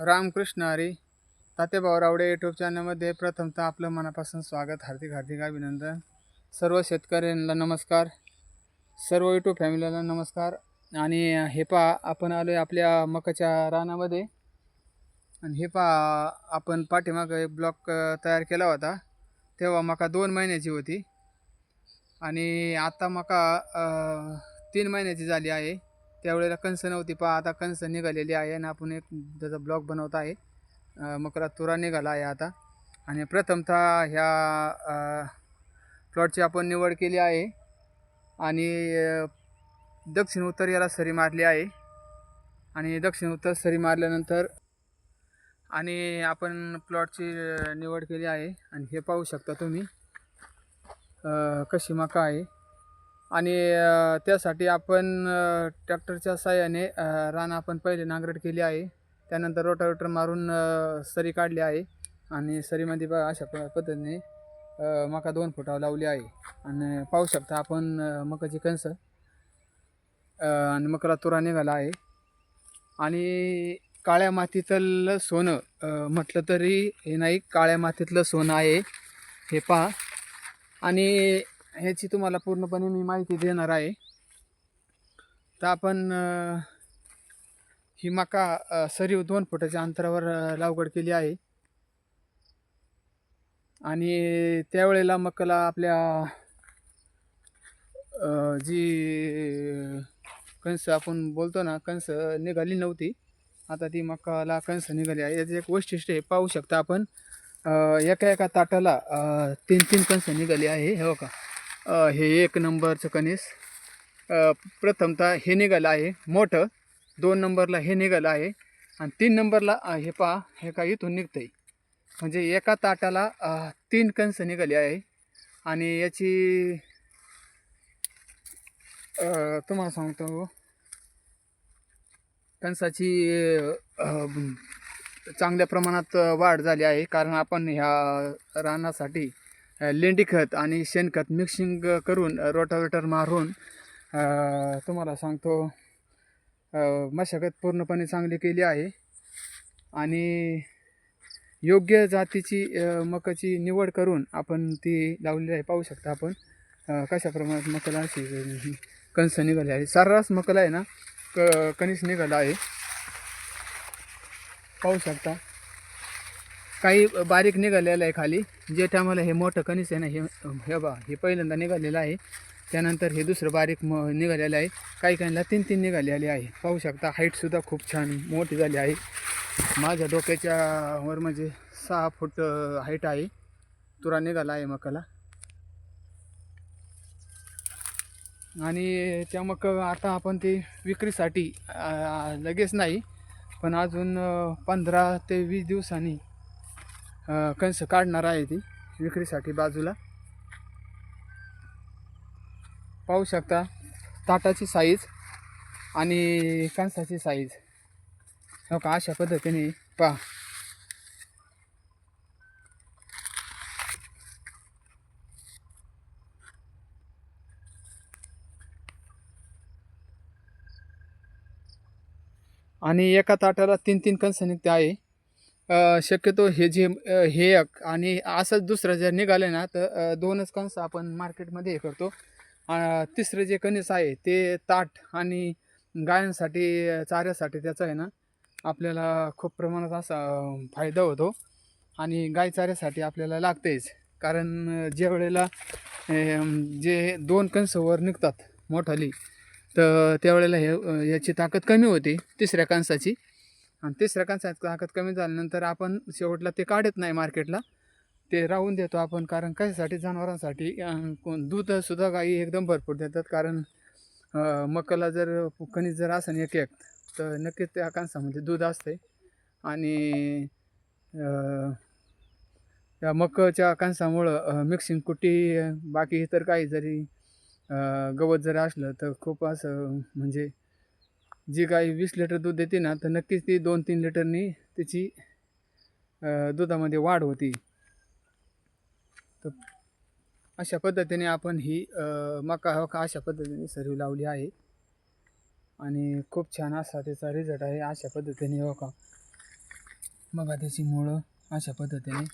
Ramakrishna Hari Tatebhau Rawade YouTube चॅनलमध्ये प्रथमतः आपलं मनापासून स्वागत हार्दिक हार्दिक अभिनंदन. सर्व शेतकऱ्यांना नमस्कार. सर्व यूट्यूब फॅमिलीला नमस्कार. आणि हे पहा आपण आलो आहे आपल्या मकाच्या रानामध्ये. आणि हे पहा आपण पाठीमागं एक ब्लॉक तयार केला होता. तेव्हा मका दोन महिन्याची होती. आणि आता मका तीन महिन्याची झाली आहे. त्यावेळेला कंस नव्हती. पहा आता कंस निघालेली आहे आणि आपण एक त्याचा ब्लॉग बनवत आहे. मकरा तुरा निघाला आहे आता. आणि प्रथमतः ह्या प्लॉटची आपण निवड केली आहे. आणि दक्षिण उत्तर याला सरी मारली आहे. आणि दक्षिण उत्तर सरी मारल्यानंतर आणि आपण प्लॉटची निवड केली आहे. आणि हे पाहू शकता तुम्ही कशी मका आहे. आणि त्यासाठी आपण ट्रॅक्टरच्या साहाय्याने रान आपण पहिले नांगरट केली आहे. त्यानंतर रोटावेटर मारून सरी काढली आहे. आणि सरीमध्ये बघा अशा प पद्धतीने मका दोन फुटावर लावली आहे. आणि पाहू शकता आपण मकाची कणसं आणि मकाला तुरा निघाला आहे. आणि काळ्या मातीतलं सोनं म्हटलं तरी हे नाही काळ्या मातीतलं सोनं आहे. हे पहा. आणि ह्याची तुम्हाला पूर्णपणे मी माहिती देणार आहे. तर आपण ही मका सरीव दोन फुटाच्या अंतरावर लागवड केली आहे. आणि त्यावेळेला मकाला आपल्या जी कंस आपण बोलतो ना कंस निघाली नव्हती. आता ती मकाला कंस निघाली आहे. याचं एक वैशिष्ट्य हे पाहू शकता आपण एका एका ताटाला तीन तीन कंस निघाली आहे. हे का हे एक नंबरचं कणीस. प्रथमतः हे निघालं आहे मोठं. दोन नंबरला हे निघालं आहे आणि तीन नंबरला हे पहा हे का इथून निघतं आहे म्हणजे एका ताटाला तीन कंस निघाली आहे आणि याची तुम्हाला सांगतो. कणसाची चांगल्या प्रमाणात वाढ झाली आहे कारण आपण ह्या रानासाठी लेंडी खत आणि शेणखत मिक्सिंग करून रोटावेटर मारून तुम्हाला सांगतो मशागत पूर्णपणे चांगली केली आहे. आणि योग्य जातीची मकाची निवड करून आपण ती लावलेली आहे. पाहू शकता आपण कशा प्रमाणात मकला अशी कणस निघाली आहे सर्रास मकला आहे ना क कणीस निघाला आहे. पाहू शकता. काही बारीक निघालेलं आहे खाली. जे टायमाला हे मोठं कणीस आहे ना हे हे बा हे पहिल्यांदा निघालेलं आहे. त्यानंतर हे दुसरं बारीक म निघालेलं आहे. काही काहींना तीन तीन निघालेले आहे. पाहू शकता हाईटसुद्धा खूप छान मोठी झाली आहे. माझ्या डोक्याच्या वर म्हणजे सहा फूट हाईट आहे. तुरा निघाला आहे मकाला. आणि त्या मग आता आपण ते विक्रीसाठी लगेच नाही. पण अजून पंधरा ते वीस दिवसांनी कंस कणस काढणार आहे ती विक्रीसाठी बाजूला. पाहू शकता ताटाची साईज आणि कणसाची साईज हो का? अशा पद्धतीने पहा. आणि एका ताटाला तीन तीन कणस निघते आहे. शक्यतो हे जे हे एक आणि असंच दुसरं जर निघालं ना तर दोनच कणस आपण मार्केटमध्ये हे करतो. तिसरं जे कणीस आहे ते ताट आणि गायांसाठी चाऱ्यासाठी त्याचा आहे ना आपल्याला खूप प्रमाणात असा फायदा होतो. आणि गाय चाऱ्यासाठी आपल्याला लागतेच. कारण ज्या वेळेला जे दोन कणसंवर निघतात मोठाली तर त्यावेळेला हे याची ताकद कमी होते तिसऱ्या कणसाची आणि तिसऱ्या कणसाची ताकद कमी झाल्यानंतर आपण शेवटला ते काढत नाही मार्केटला. ते राहून देतो आपण कारण कशासाठी? जनावरांसाठी. कोण दूधसुद्धा गाई एकदम भरपूर देतात कारण मकाला जर कणीस जर असेल एक एक तर नक्कीच त्या कांसामध्ये दूध असते. आणि त्या मकाच्या कांसामुळं मिक्सिंग कुटी बाकी इतर काही जरी गवत जर असलं तर खूप असं म्हणजे जी गाय वीस लिटर दूध देते ना तर नक्कीच ती दोन तीन लिटरनी त्याची दुधामध्ये वाढ होती. तर अशा पद्धतीने आपण ही मका हो का अशा पद्धतीने सर्व लावली आहे. आणि खूप छान असा त्याचा रिझल्ट आहे अशा पद्धतीने हो का? बघा त्याची मुळं अशा पद्धतीने.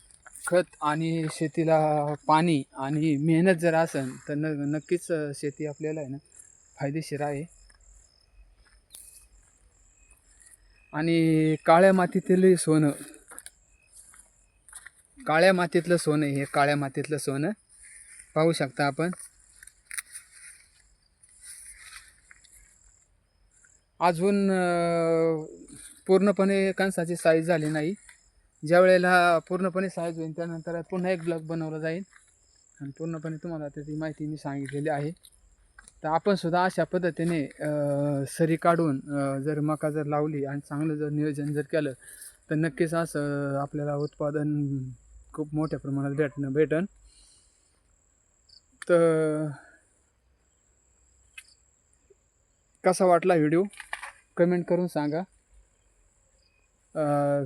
खत आणि शेतीला पाणी आणि मेहनत जर असेल तर न नक्कीच शेती आपल्याला आहे ना फायदेशीर आहे. आणि काळ्या मातीतील सोनं. काळ्या मातीतलं सोनं हे काळ्या मातीतलं सोनं. पाहू शकता आपण. अजून पूर्णपणे कणसाची साईज झाली नाही. ज्या वेळेला पूर्णपणे साईज होईल त्यानंतर पुन्हा एक ब्लॉग बनवला जाईल. आणि पूर्णपणे तुम्हाला त्याची माहिती मी सांगितलेली आहे. तर आपण सुद्धा अशा पद्धतीने सरी काढून जर मका जर लावली आणि चांगलं जर नियोजन जर केलं तर नक्कीच असं आपल्याला उत्पादन खूप मोठ्या प्रमाणात भेटणं भेटन. तर कसा वाटला व्हिडिओ? कमेंट करून सांगा.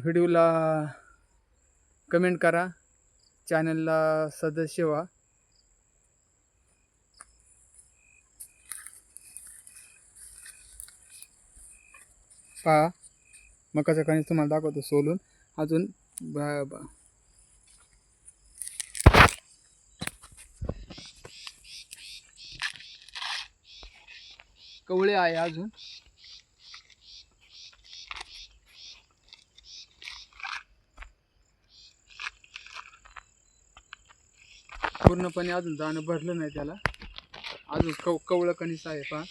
व्हिडिओला कमेंट करा. चॅनलला सदस्य व्हा. पहा. मकाचा कणीस तुम्हाला दाखवतो सोलून. अजून कवळे आहे अजून. पूर्णपणे अजून जाणं भरलं नाही त्याला. अजून कव कवळं कणीस आहे पहा.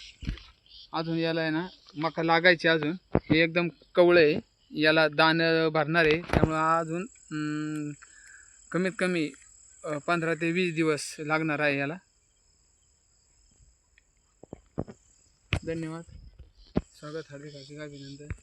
अजून याला आहे ना मका लागायचे अजून. हे एकदम कवळं आहे. याला दाणं भरणार आहे. त्यामुळं अजून कमीत कमी पंधरा ते वीस दिवस लागणार आहे याला. धन्यवाद. स्वागत हार्दिक हार्दिक अभिनंदन.